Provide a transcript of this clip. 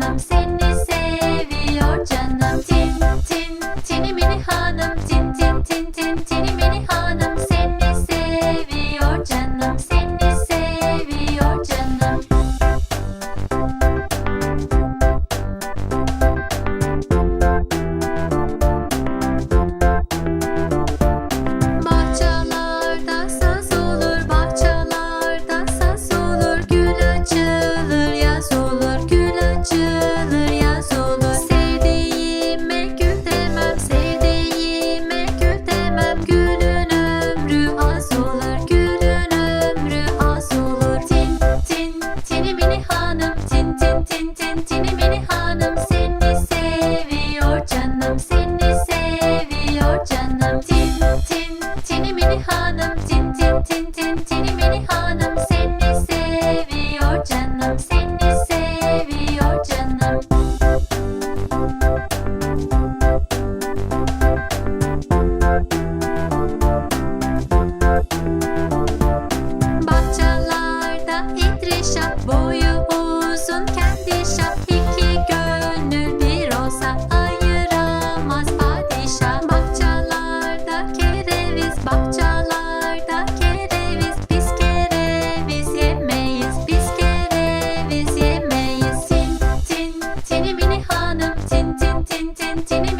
canım seni seviyor canım. Tin tin tini mini hanım tin Tin, tini mini hanım, tin tin tin tin, tini mini hanım. Seni seviyor canım, seni seviyor canım. Bahçelerde itri şap boyu uzun kendi şap continue.